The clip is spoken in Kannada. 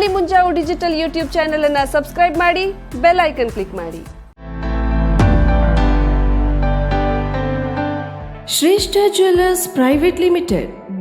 Karavali Munjavu digital YouTube channel ಅನ್ನ ಸಬ್ಸ್ಕ್ರೈಬ್ ಮಾಡಿ, ಬೆಲ್ ಐಕನ್ ಕ್ಲಿಕ್ ಮಾಡಿ. Shreshta jewellers private limited